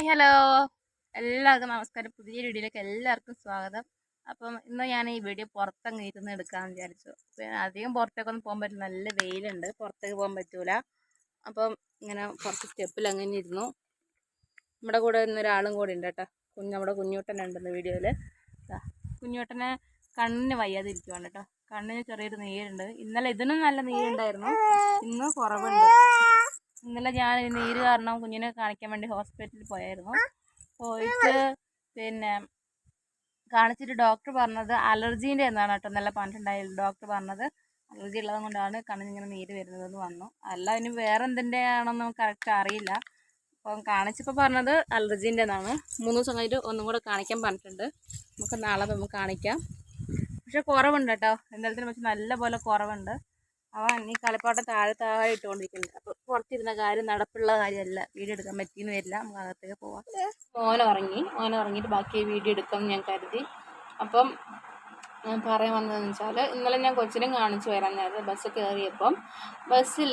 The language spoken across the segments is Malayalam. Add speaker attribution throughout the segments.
Speaker 1: Hi hello. എല്ലാവർക്കും നമസ്കാരം. പുതിയ വീഡിയോയിലേക്ക് എല്ലാവർക്കും സ്വാഗതം. അപ്പം ഇന്ന് ഞാൻ ഈ വീഡിയോ പുറത്തങ്ങ് ഇരുന്ന് എടുക്കാമെന്ന് വിചാരിച്ചു. പിന്നെ അധികം പുറത്തേക്കൊന്നും പോകാൻ പറ്റില്ല. നല്ല വെയിലുണ്ട്. പുറത്തേക്ക് പോകാൻ പറ്റൂല. അപ്പം ഇങ്ങനെ കുറച്ച് സ്റ്റെപ്പിൽ അങ്ങനെ ഇരുന്നു. നമ്മുടെ കൂടെ ഇന്നൊരാളും കൂടി ഉണ്ട് കേട്ടോ. കുഞ്ഞ് നമ്മുടെ കുഞ്ഞൂട്ടനുണ്ടെന്ന് വീഡിയോയിൽ. കുഞ്ഞുട്ടനെ കണ്ണിന് വയ്യാതിരിക്കുവാണ് കേട്ടോ. കണ്ണിന് ചെറിയൊരു നീരുണ്ട്. ഇന്നലെ ഇതിനും നല്ല നീരുണ്ടായിരുന്നു. ഇന്ന് കുറവുണ്ട്. ഇന്നലെ ഞാൻ നീര് കാരണം കുഞ്ഞിനെ കാണിക്കാൻ വേണ്ടി ഹോസ്പിറ്റലിൽ പോയായിരുന്നു. പോയിട്ട് പിന്നെ കാണിച്ചിട്ട് ഡോക്ടർ പറഞ്ഞത് അലർജീന്റെ എന്നാണ് കേട്ടോ നല്ല പറഞ്ഞിട്ടുണ്ടായിരുന്നു ഡോക്ടർ പറഞ്ഞത്. അലർജി ഉള്ളത് കൊണ്ടാണ് കണ്ണിന് നീര് നീര് വരുന്നതെന്ന് വന്നു. അല്ല ഇനി വേറെ എന്തിന്റെ ആണെന്ന് കറക്റ്റ് അറിയില്ല. അപ്പം കാണിച്ചപ്പോൾ പറഞ്ഞത് അലർജീന്റെ എന്നാണ്. മൂന്ന് ദിവസം കഴിഞ്ഞിട്ട് ഒന്നും കൂടെ കാണിക്കാൻ പറഞ്ഞിട്ടുണ്ട്. നമുക്ക് നാളെ നമുക്ക് കാണിക്കാം. പക്ഷെ കുറവുണ്ട് കേട്ടോ. എന്തായാലും വെച്ച് നല്ല പോലെ കുറവുണ്ട്. അവൻ ഈ കളിപ്പാട്ടം താഴെ താഴെ ഇട്ടുകൊണ്ടിരിക്കുന്നുണ്ട്. അപ്പോൾ പുറത്തിരുന്ന കാര്യം നടപ്പുള്ള കാര്യമല്ല. വീഡിയോ എടുക്കാൻ പറ്റിയെന്ന് വരില്ല. നമുക്ക് അകത്തേക്ക് പോവാം. ഓന ഉറങ്ങി. ഓന ഉറങ്ങിയിട്ട് ബാക്കി വീഡിയോ എടുക്കാം ഞാൻ കരുതി. അപ്പം ഞാൻ പറയാൻ വന്നതെന്ന് വെച്ചാൽ ഇന്നലെ ഞാൻ കൊച്ചിനും കാണിച്ചു വരാൻ നേരത്തെ ബസ് കയറിയപ്പം ബസ്സിൽ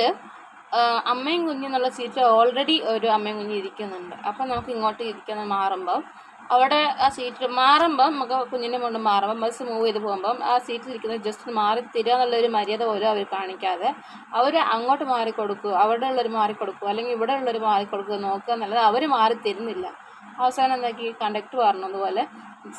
Speaker 1: അമ്മയും കുഞ്ഞും എന്നുള്ള സീറ്റ് ഓൾറെഡി ഒരു അമ്മയും കുഞ്ഞും ഇരിക്കുന്നുണ്ട്. അപ്പം നമുക്ക് ഇങ്ങോട്ട് ഇരിക്കുന്ന മാറുമ്പം അവിടെ ആ സീറ്റ് മാറുമ്പം നമുക്ക് കുഞ്ഞിനെ കൊണ്ട് മാറുമ്പം ബസ് മൂവ് ചെയ്ത് പോകുമ്പം ആ സീറ്റിൽ ഇരിക്കുന്നത് ജസ്റ്റ് മാറി തരിക എന്നുള്ളൊരു മര്യാദ പോലും അവർ കാണിക്കാതെ അവർ അങ്ങോട്ട് മാറി കൊടുക്കുക അവിടെ ഉള്ളൊരു മാറി കൊടുക്കുക അല്ലെങ്കിൽ ഇവിടെ ഉള്ളൊരു മാറി കൊടുക്കുക നോക്കുക എന്നുള്ളത് അവർ മാറി തരുന്നില്ല. അവസാനം എന്താക്കി കണ്ടക്ടർ പറഞ്ഞതുപോലെ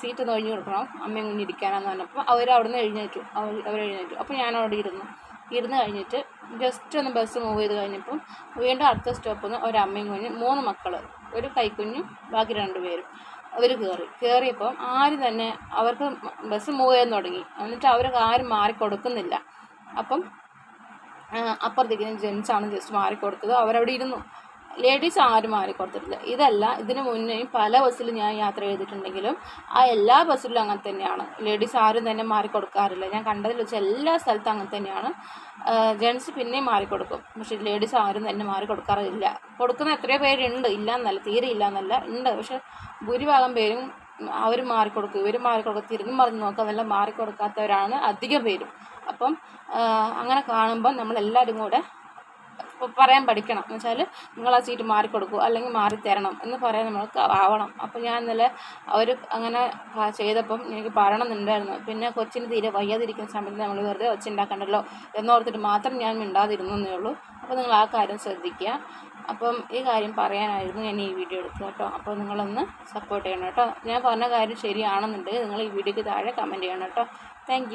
Speaker 1: സീറ്റ് ഒന്ന് ഒഴിഞ്ഞു കൊടുക്കണം അമ്മയും കുഞ്ഞ് ഇരിക്കാനാന്ന് പറഞ്ഞപ്പോൾ അവർ അവിടെ നിന്ന് എഴുന്നേറ്റു അവർ അവർ എഴുന്നേറ്റു. അപ്പോൾ ഞാൻ അവിടെ ഇരുന്നു. ഇരുന്ന് കഴിഞ്ഞിട്ട് ജസ്റ്റ് ഒന്ന് ബസ് മൂവ് ചെയ്ത് കഴിഞ്ഞപ്പം വീണ്ടും അടുത്ത സ്റ്റോപ്പിൽ നിന്ന് ഒരു അമ്മയും കുഞ്ഞും മൂന്ന് മക്കൾ ഒരു കൈക്കുഞ്ഞും ബാക്കി രണ്ട് പേരും അവർ കയറി കയറിയപ്പം ആര് തന്നെ അവർക്ക് ബസ് മൂവ് ചെയ്യാൻ തുടങ്ങി. എന്നിട്ട് അവർക്ക് ആരും മാറി കൊടുക്കുന്നില്ല. അപ്പം അപ്പുറത്തേക്ക് ജെൻസാണ് ജസ്റ്റ് മാറി കൊടുത്തത്. അവരവിടെ ഇരുന്നു. ലേഡീസ് ആരും മാറി കൊടുത്തിട്ടില്ല. ഇതല്ല ഇതിനു മുന്നേ പല ബസ്സിലും ഞാൻ യാത്ര ചെയ്തിട്ടുണ്ടെങ്കിലും ആ എല്ലാ ബസ്സിലും അങ്ങനെ തന്നെയാണ്. ലേഡീസ് ആരും തന്നെ മാറി കൊടുക്കാറില്ല. ഞാൻ കണ്ടതിൽ വെച്ച് എല്ലാ സ്ഥലത്തും അങ്ങനെ തന്നെയാണ്. ജെൻസ് പിന്നെയും മാറി കൊടുക്കും. പക്ഷെ ലേഡീസ് ആരും തന്നെ മാറി കൊടുക്കാറില്ല. കൊടുക്കുന്ന എത്രയോ പേരുണ്ട്. ഇല്ല എന്നല്ല തീരെ ഇല്ല എന്നല്ല ഉണ്ട്. പക്ഷെ ഭൂരിഭാഗം പേരും അവർ മാറിക്കൊടുക്കും ഇവർ മാറിക്കൊടുക്കും തിരിഞ്ഞു മറിഞ്ഞ് നോക്കുക അതെല്ലാം മാറിക്കൊടുക്കാത്തവരാണ് അധികം പേരും. അപ്പം അങ്ങനെ കാണുമ്പോൾ നമ്മളെല്ലാവരും കൂടെ പറയാൻ പഠിക്കണം. എന്ന് വെച്ചാൽ നിങ്ങൾ ആ സീറ്റ് മാറിക്കൊടുക്കൂ അല്ലെങ്കിൽ മാറി തരണം എന്ന് പറയാൻ നമ്മൾക്ക് ആവണം. അപ്പോൾ ഞാൻ ഇന്നലെ അവർ അങ്ങനെ ചെയ്തപ്പം എനിക്ക് പറയണമെന്നുണ്ടായിരുന്നു പിന്നെ കൊച്ചിന് തീരെ വയ്യാതിരിക്കുന്ന സമയത്ത് നമ്മൾ വെറുതെ ഒച്ചുണ്ടാക്കണ്ടല്ലോ എന്നോർത്തിട്ട് മാത്രം ഞാൻ മിണ്ടാതിരുന്നു എന്നേ ഉള്ളൂ. അപ്പോൾ നിങ്ങൾ ആ കാര്യം ശ്രദ്ധിക്കുക. അപ്പം ഈ കാര്യം പറയാനായിരുന്നു ഞാൻ ഈ വീഡിയോ എടുത്തത് കേട്ടോ. അപ്പോൾ നിങ്ങളൊന്ന് സപ്പോർട്ട് ചെയ്യണം കേട്ടോ. ഞാൻ പറഞ്ഞ കാര്യം ശരിയാണെന്നുണ്ടെങ്കിൽ നിങ്ങൾ ഈ വീഡിയോയ്ക്ക് താഴെ കമന്റ് ചെയ്യണം കേട്ടോ. താങ്ക്